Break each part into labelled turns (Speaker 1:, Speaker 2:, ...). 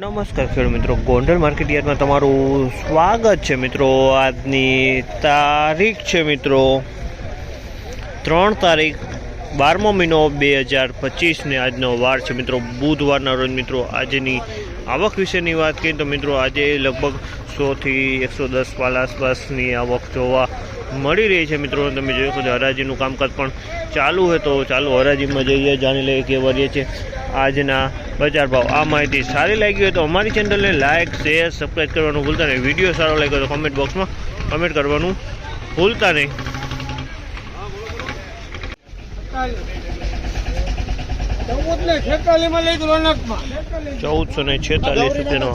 Speaker 1: નમસ્કાર ખેડૂત મિત્રો. ગોંડલ માર્કેટ તમારું સ્વાગત છે મિત્રો. આજની તારીખ છે મિત્રો ત્રણ તારીખ, બારમો મહિનો બે હજાર પચીસને આજનો વાર છે મિત્રો. બુધવારના રોજ મિત્રો આજની આવક વિશેની વાત કરીએ તો મિત્રો આજે લગભગ સોથી એકસો દસ પાલ આસપાસની આવક જોવા મળી રહી છે મિત્રો. તમે જોઈ શકો છો, હરાજીનું કામકાજ પણ ચાલુ હોય તો ચાલુ હરાજીમાં જઈએ, જાણી લઈએ કે વરીએ છે આજના બજાર ભાવ. આ માહિતી સારી લાગી હોય તો અમારી ચેનલને લાઇક શેર સબસ્ક્રાઈબ કરવાનું ભૂલતા નહીં. વીડિયો સારો લાગ્યો તો કમેન્ટ બોક્સમાં કમેન્ટ કરવાનું ભૂલતા નહીં
Speaker 2: ચૌદ ને છેતાલીસમાં લઈ ગયો રોનકમાં
Speaker 1: ચૌદસો ને છેતાલીસ રૂપિયાનો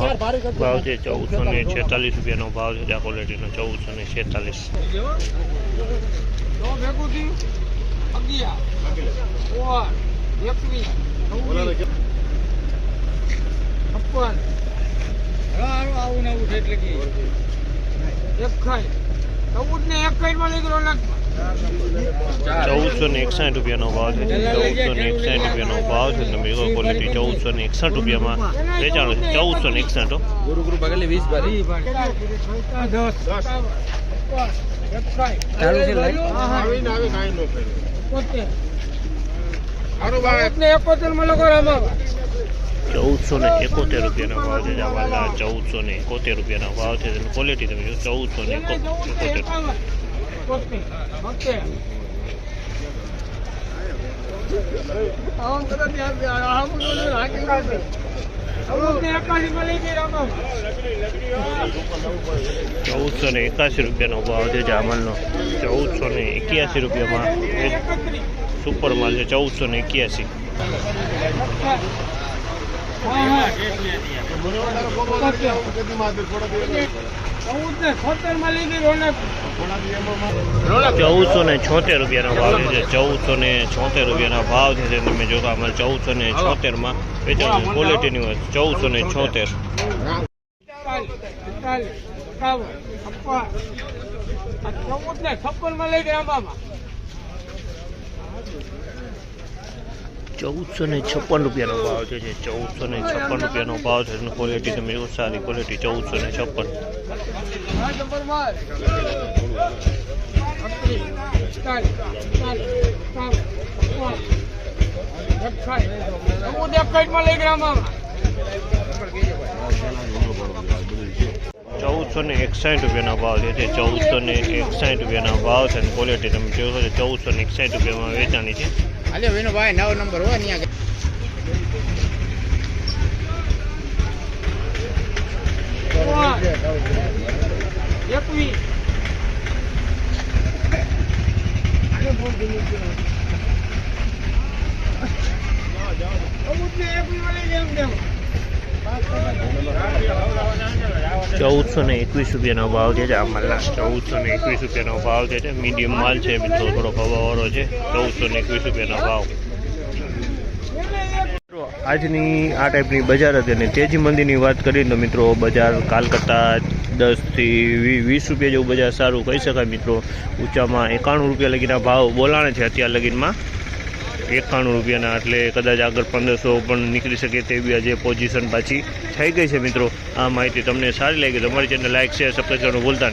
Speaker 1: ભાવ છે ચૌદસો ને છેતાલીસ રૂપિયાનો ભાવ છે આ ક્વોલિટીનો ચૌદસો ને છેતાલીસ.
Speaker 2: તો ભેગું થયું અગિયાર સોળ એકવીસ છવ્વીસ આવું ને આવું છે એટલે કે. એકાઈ ચૌદ ને એકાઈ માં લઈ ગયો રોનકમાં.
Speaker 1: ચૌદસો ને એકસાઠ રૂપિયાનો ભાવ છે ચૌદસો ને એકસાઠ રૂપિયાનો ભાવ છે. તમે એવો ક્વોલિટી ચૌદસો ને એકસઠ રૂપિયામાં વેચાણો છે. ચૌદસો ને એકસઠ
Speaker 2: એકોતેર
Speaker 1: ચૌદસો ને એકોતેર રૂપિયાનો ભાવ છે જામવાલા ચૌદસો ને એકોતેર રૂપિયાનો ભાવ છે. તેની ક્વોલિટી તમે ચૌદસો ને એકો- એકોતેર ચૌદસો ને એકાસી રૂપિયાનો ભાવ છે જામલનો ચૌદસો ને એક્યાસી રૂપિયામાં સુપર માલ છે, ચૌદસો ને એક્યાસી ચૌદસો ને છોતેર રૂપિયાનો ભાવ છે. ચૌદસો ને છોતેર રૂપિયાના ભાવ છે. તમે જોતા અમારે ચૌદસો ને છોતેરમાં વેચાણ ક્વોલિટીની હોય ચૌદસો ને છોતેર.
Speaker 2: છપ્પન. માં લઈ ગયા બાબા
Speaker 1: ચૌદસો ને છપ્પન રૂપિયાનો ભાવ છે જે ચૌદસો ને છપ્પન રૂપિયાનો ભાવ છે એની ક્વોલિટી તમે જો સારી ક્વોલિટી ચૌદસો ને છપ્પન. ચૌદસો ને એકસાઠ રૂપિયાનો ભાવ છે તે ચૌદસો ને એકસાઠ રૂપિયાના ભાવ છે અને ક્વોલિટી તમે જોશો ચૌદસો ને એકસાઠ રૂપિયામાં વેચાણી છે.
Speaker 3: હાલ્યો વિનો ભાઈ નવો નંબર હોય
Speaker 2: સોળ, એકવીસ ચૌદ ને એકવીસમાં લઈ ગયા એમ દેવા.
Speaker 1: ચૌદસો ને એકવીસ રૂપિયાનો ભાવ છે આમાં ચૌદસો ને એકવીસ રૂપિયાનો ભાવ છે. મીડિયમ માલ છે મિત્રો, થોડો ભાવવાળો છે. ચૌદસો ને એકવીસ રૂપિયાનો ભાવ. આજની આ ટાઈપની બજાર હતી અને તેજી મંદીની વાત કરીએ તો મિત્રો, બજાર કાલકત્તા દસથી વીસ રૂપિયા જેવું બજાર સારું કહી શકાય મિત્રો. ઊંચામાં એકાણું રૂપિયા લગીના ભાવ બોલાણે છે અત્યાર લગીનમાં. એકાણું રૂપિયાના એટલે કદાચ આગળ પંદરસો પણ નીકળી શકે તેવી આજે પોઝિશન પાછી થઈ ગઈ છે મિત્રો. આ માહિતી તમને સારી લાગી તમારી ચેનલ લાઇક શેર સબસ્ક્રાઈબ કરવાનું ભૂલતા